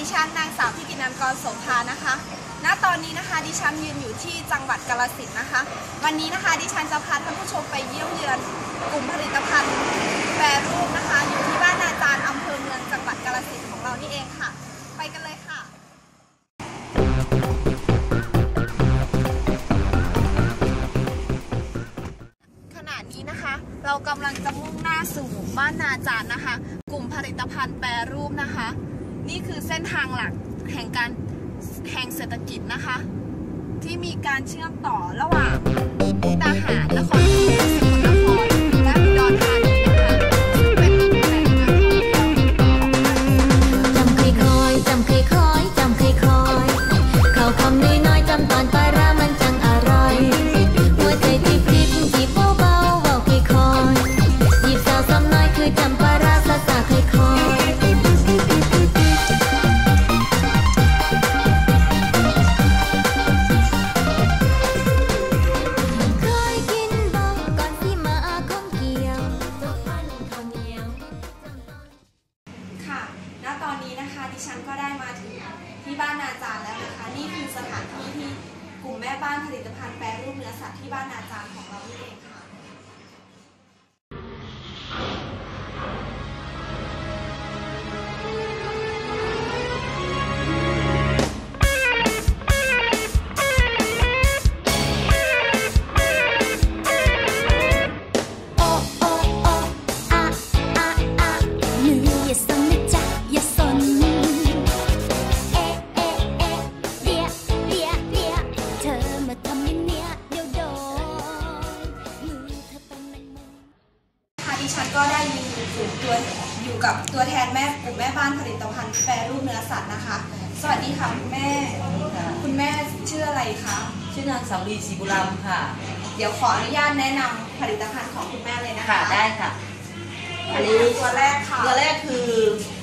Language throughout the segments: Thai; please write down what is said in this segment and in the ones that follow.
ดิฉันนางสาวพิกนันกรสมพานะคะ ณ ตอนนี้นะคะ ดิฉันยืนอยู่ที่จังหวัดกาฬสินนะคะ วันนี้นะคะ ดิฉันจะพาท่านผู้ชมไปเยี่ยมเยือนกลุ่มผลิตภัณฑ์แปรรูปนะคะ อยู่ที่บ้านนาจารย์อำเภอเมืองจังหวัดกาฬสินของเรานี่เองค่ะ ไปกันเลยค่ะขณะนี้นะคะเรากำลังจะมุ่งหน้าสู่บ้านนาจารย์นะคะ กลุ่มผลิตภัณฑ์แปรรูปนะคะ นี่คือเส้นทางหลักแห่งการแห่งเศรษฐกิจนะคะ ที่มีการเชื่อมต่อระหว่างมุกดาหารนครพนมสกลนครแล ฉันก็ได้มาถึงที่บ้านนาจาร์แล้วนะคะ นี่คือสถานที่ที่กลุ่มแม่บ้านผลิตภัณฑ์แปรรูปเนื้อสัตว์ที่บ้านนาจาร์ของเรานี่เองค่ะ สาวรีศรีบุรำค่ะ เดี๋ยวขออนุญาตแนะนำผลิตภัณฑ์ของคุณแม่เลยนะคะค่ะได้ค่ะ อันนี้ตัวแรกค่ะ ตัวแรกคือ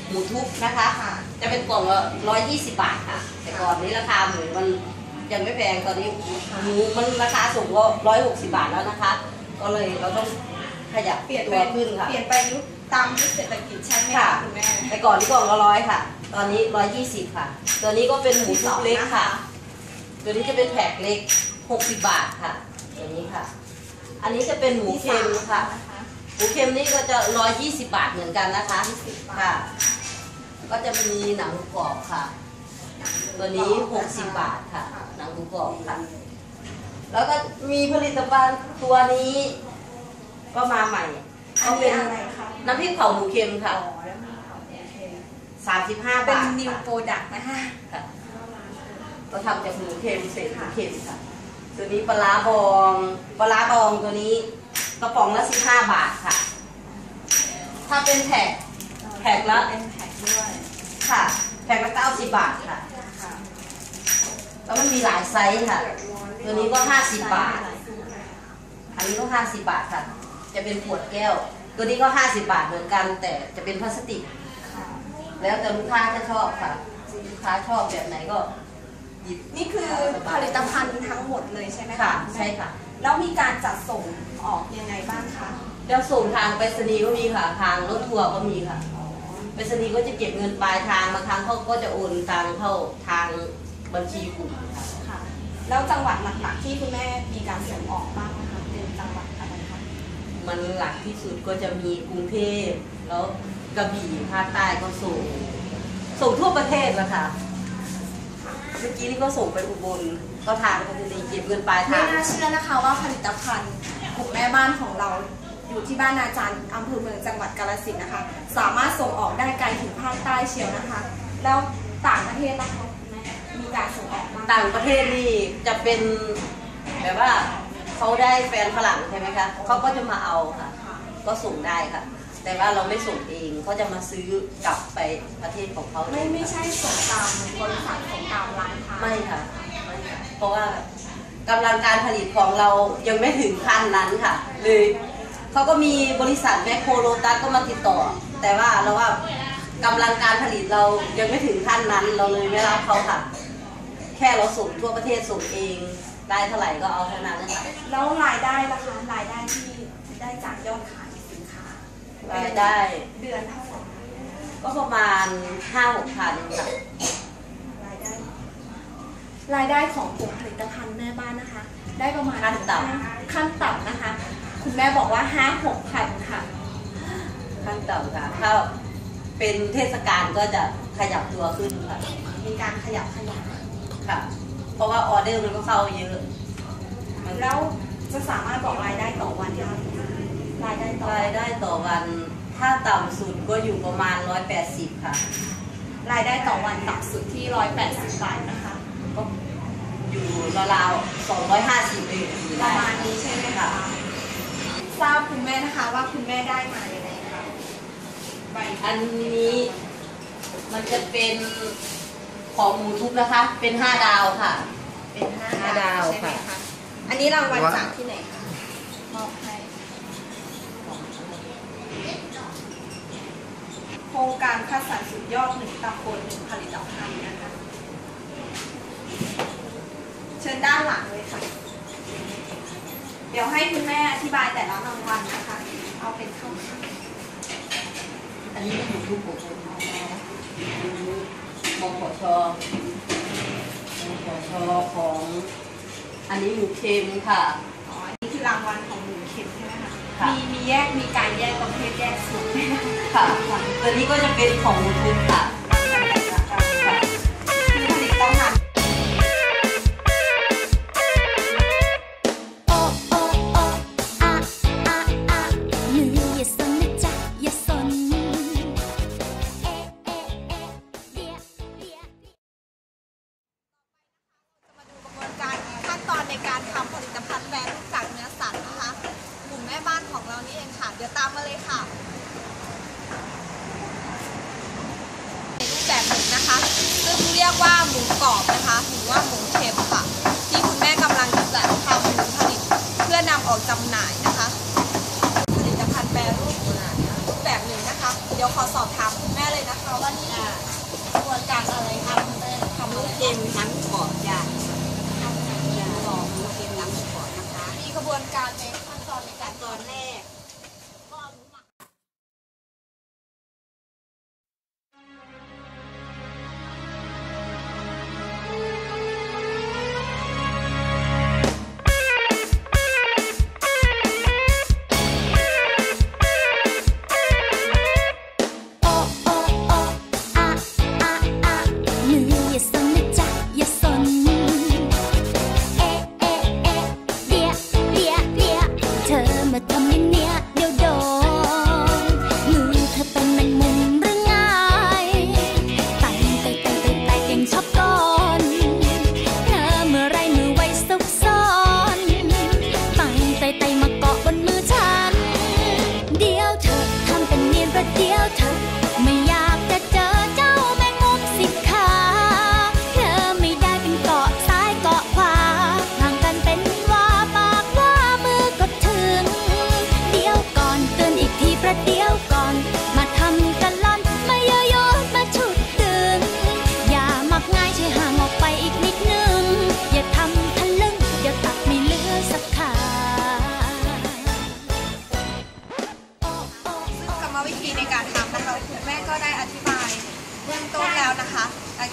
หมูทุบนะคะ ค่ะ จะเป็นกล่องละร้อยยี่สิบบาทค่ะ แต่ก่อนนี้ราคาหมูมันยังไม่แพง ตอนนี้หมูมันราคาสูงก็ร้อยหกสิบบาทแล้วนะคะ ก็เลยเราต้องขยับเปลี่ยนตัไปวขึ้นค่ะ เปลี่ยนไปยุคตามยุคเศรษฐกิจใช่ไหมค่ะ คะคุณแม่ แต่ก่อนที่กล่องละร้อยค่ะ ตอนนี้ร้อยยี่สิบค่ะ ตัวนี้ก็เป็นหมูทุบเล็กค่ะ ตัวนี้จะเป็นแผกเล็ก หกสิบบาทค่ะตัวนี้ค่ะ อันนี้จะเป็นหมูเค็มค่ะ หมูเค็มนี่ก็จะร้อยยี่สิบบาทเหมือนกันนะคะ20บาทค่ะ ก็จะมีหนังหมูกรอบค่ะ ตัวนี้หกสิบบาทค่ะ หนังหมูกรอบค่ะ แล้วก็มีผลิตภัณฑ์ตัวนี้ก็มาใหม่อัก็นเป็นี้นอะไรคะน้ำพริกเผาหมูเค็มค่ะอ๋อแล้วมีเขาโอเคสามสิบห้าเป็นบาทนิวค่ะโปรดักต์นะคะค่ะเราทำจากหมูเค็มเศษหมูเค็มค่ะ ตัวนี้ปลาร้าบองปลาร้าบองตัวนี้กระป๋องละสิบห้าบาทค่ะ ถ้าเป็นแพ็คแพ็คละเป็นแพ็คด้วยค่ะแพ็คละเก้าสิบบาทค่ะค่ะ แล้วมันมีหลายไซส์ค่ะ ตัวนี้ก็ห้าสิบบาท อันนี้ก็ห้าสิบบาทค่ะ จะเป็นขวดแก้ว ตัวนี้ก็ห้าสิบบาทเหมือนกัน แต่จะเป็นพลาสติกค่ะแล้วแต่ลูกค้าจะชอบค่ะ ลูกค้าชอบแบบไหนก็ หยิบนี่คือผลิตภัณฑ์ทั้งหมดเลยใช่ไหมค่ะณแม่ใช่ค่ะ แล้วมีการจัดส่งออกยังไงบ้างคะจะส่งทางไปรษณีย์ก็มีค่ะ ทางรถทัวร์ก็มีค่ะไปรษณีย์ก็จะเก็บเงินปลายทางบางครั้งเขาก็จะโอนตังเข้าทางบัญชีกลุ่มค่ะค่ะแล้วจังหวัดหลักๆที่คุณแม่มีการส่งออกบ้างนะคะเป็นจังหวัดอะไรคะมันหลักที่สุดก็จะมีกรุงเทพแล้วกระบี่ภาคใต้ก็ส่งส่งทั่วประเทศละค่ะ เมื่อกี้นี่ก็ส่งไปอุบลก็ทางไปรษณีย์เก็บเงินปลายไม่ทาง น่าเชื่อนะคะว่าผลิตภัณฑ์กลุ่มแม่บ้านของเราอยู่ที่บ้านนาจารย์อำเภอเมืองจังหวัดกาฬสินธุ์นะคะ สามารถส่งออกได้ไกลถึงภาคใต้เชียวนะคะ แล้วต่างประเทศนะคะคุณแม่มีการส่งออกบ้างไหมต่างประเทศนี่จะเป็นแบบว่าเขาได้แฟนฝรั่งใช่ไหมคะเขาก็จะมาเอาค่ะค่ะก็ส่งได้ค่ะ แต่ว่าเราไม่ส่งเองเขาจะมาซื้อกลับไปประเทศของเขาเองไม่ไม่ค่ะใช่ส่งตามบริษัทส่งตามร้านค้าไม่ค่ะไม่ค่ะ เพราะว่ากำลังการผลิตของเรายังไม่ถึงขั้นนั้นค่ะ เลยเขาก็มีบริษัทแมคโครโลตัสก็มาติดต่อ แต่ว่าเราว่ากำลังการผลิตเรายังไม่ถึงขั้นนั้น เราเลยไม่รับเขาค่ะ แค่เราส่งทั่วประเทศส่งเองได้เท่าไหร่ก็เอาเท่านั้นนะคะแล้วรายได้ล่ะคะรายได้ที่ได้จากยอดขายสินค้ารายได้เดือนเท่าไหร่ก็ประมาณห้าหกพันค่ะรายได้ รายได้ของกลุ่มผลิตภัณฑ์แม่บ้านนะคะ ได้ประมาณขั้นต่ขั้นต่ำนะคะ คุณแม่บอกว่าห้าหกพันค่ะ ขั้นต่ำค่ะถ้าเป็นเทศกาลก็จะขยับตัวขึ้นค่ะ มีการขยับขยายค่ะ เพราะว่าออเดอร์มันก็เข้าเยอะมันแล้วจะสามารถบอกรายได้ต่อวันได้ไหม รายได้ต่อรายได้ต่อวันถ้าต่ำสุดก็อยู่ประมาณ 180 ค่ะ รายได้ต่อวันต่ำสุดที่ร้อยแปดสิบบาทนะคะก็อยู่ราวๆ250เองประมาณนี้ใช่ไหมคะทราบคุณแม่นะคะว่าคุณแม่ได้มาอย่างไรคะใบอันนี้มันจะเป็นของหมูทุบนะคะ เป็น 5 ดาวค่ะ เป็นห้าห้าดาวใช่ไหมค่ะคะอันนี้รางวัลว่าจากที่ไหนคะมอบให้ ครงการคัดสรรสุดยอดหนึ่งตำบลหนึ่งผลิตภัณฑ์นะคะ เชิญด้านหลังเลยค่ะ เดี๋ยวให้คุณแม่อธิบายแต่ละรางวัลนะคะ เอาเป็นเข้าอันนี้หมูทุบของคนนะมขชมขชของ อันนี้หมูเค็มค่ะ อ๋อ อันนี้คือรางวัลของหมูเค็มใช่ไหมคะค่ะ มีมีแยกมีการแยกประเภทแยกสูตรไหมคะค่ะ ตัวนี้ก็จะเป็นของหมูทุบค่ะค่ะามมาเลยค่ะในรูปแบบหนึ่งนะคะ ซึ่งเรียกว่าหมูกรอบนะคะหรือว่าหมูเค็มค่ะ ที่คุณแม่กำลังจะทำหมูผลิตเพื่อนำออกจำหน่ายนะคะ ผลิตภัณฑ์แปรรูปรูปแบบหนึ่งนะคะ เดี๋ยวขอสอบถามคุณแม่เลยนะคะว่านี่กระบวนการอะไรคะคุณแม่ทำหมูอะไรเค็มน้ำ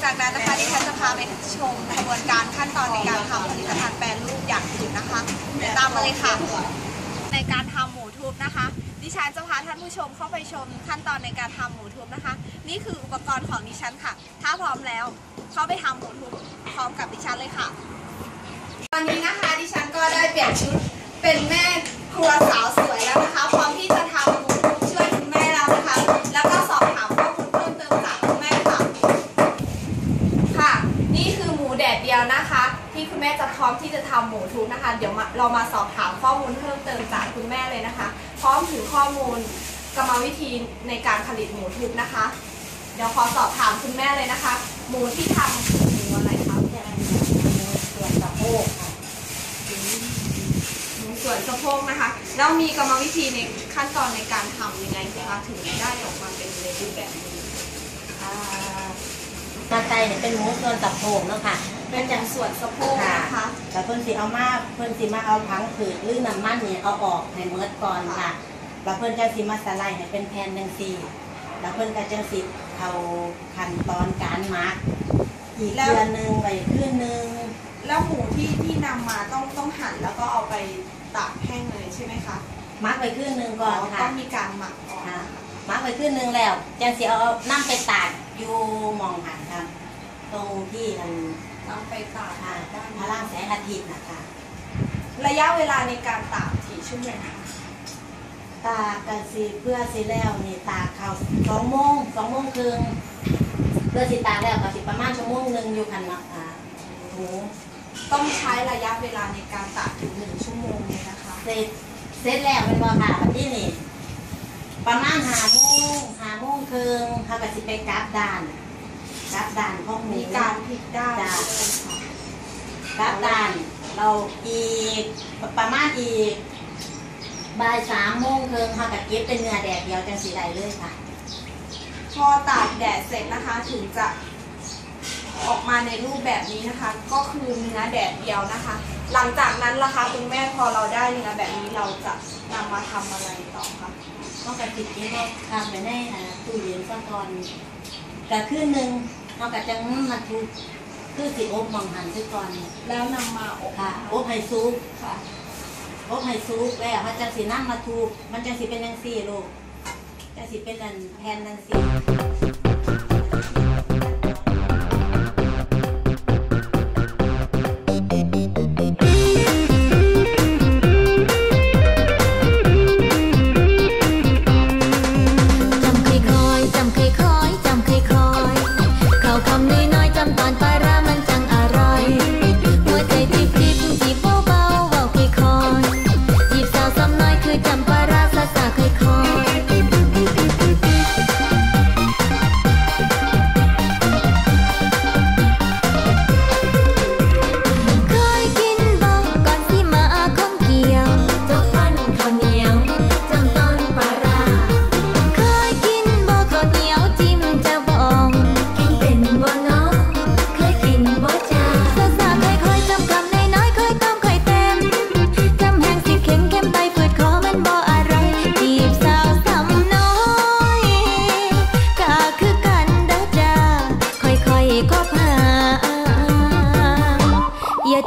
จากนั้นนะคะดิฉันจะพาไปชมกระบวนการขั้นตอนในการทำผลิตภัณฑ์แปรรูปอย่างอื่นนะคะเดี๋ยวตามมาเลยค่ะ ในการทำหมูทุบนะคะ ดิฉันจะพาท่านผู้ชมเข้าไปชมขั้นตอนในการทำหมูทุบนะคะ นี่คืออุปกรณ์ของดิฉันค่ะ ถ้าพร้อมแล้วเข้าไปทำหมูทุบพร้อมกับดิฉันเลยค่ะ ตอนนี้นะคะดิฉันก็ได้เปลี่ยนชุดเป็นแม่ครัวสาวสวย ร้อมที่จะทำหมูทุบนะคะ เดี๋ยวมาเรามาสอบถามข้อมูลเพิ่มเติมจากคุณแม่เลยนะคะ พร้อมถึงข้อมูลกรรมวิธีในการผลิตหมูทุบนะคะ เดี๋ยวขอสอบถามคุณแม่เลยนะคะ หมูที่ทำคือหมูอะไรคะส่วนสะโพกค่ะหมูส่วนสะโพกนะคะ แล้วมีกรรมวิธีในขั้นตอนในการทำยังไงคะถึงได้ออกมาเป็นในรูปแบบนี้อ่ามาไตเนี่ยเป็นหมูส่วนสะโพกเนาะค่ะ เป็นอย่างส่วนสะโพกนะคะแต่เพิ่นสิเอามาเพิ่นสิมาเอาพังผืดหรือน้ำมันเนี่ยเอาออกให้เมิดก่อนค่ะ แล้วเพิ่นจะสิมาสไลด์ให้เป็นแผ่นจังซี่แล้วเพิ่นก็จังสิเอาขั้นตอนการหมักอีกเดือนหนึงไว้คืนหนึงที่ที่นำมาต้องต้องหั่นแล้วก็เอาไปตากแห้งเลยใช่ไหมคะมักไปครึ่งหนึงก่อนค่ะต้องมีการหมักก่อนค่ะมักไปครึ่งหนึงแล้วจังสิเอาน้ำไปตากอยู่หมองหันครับตรงที่อัน นำไปตากค่ะด้านพระร่างแสงอาทิตย์นะคะระยะเวลาในการตากกี่ชั่วโมงคะตากกันสิเพื่อสิแล้วนี่ตากเขาสองโมงสองโมงครึ่งเพื่อสิตากแล้วก็สิประมาณชั่วโมงหนึ่งอยู่คันเนาะอ่าหมูต้องใช้ระยะเวลาในการตากถึงหนึ่งชั่วโมงเลยนะคะ เสร็จเสร็จแล้วเป็นบ่ค่ะวันที่นี่ประมาณหาโมงหาโมงครึ่งเขาก็สิไปกราบด่านก ราบด่านของหมูมีการพลิกด้านจ้ะด้วยค่ะกราบด่านเราอีกประมาณอีกบ่ายสามโมงครึ่งเขาก็เก็บเป็นเนื้อแดดเดียวจังสีได้เลยค่ะ พอตากแดดเสร็จนะคะถึงจะออกมาในรูปแบบนี้นะคะ ก็คือเนื้อแดดเดียวนะคะ หลังจากนั้นล่ะคะคุณแม่พอเราได้เนื้อแบบนี้เราจะนำมาทำอะไรต่อคะเขาก็ติดนี้ก็ทำไปในอ่าตู้เย็นซะก่อน ก็คืนหนึ่งเอาก็จะมาทุกคือสิอบมองหันซะก่อนแล้วนำมาอบค่ะอบไห้ซุกค่ะอบไห้ซุกแล้วมันจะสีนั่งมาทุกมันจะสีเป็นจังซี่ลูกจะสีเป็นอันแผ่นจังซี่ อย่า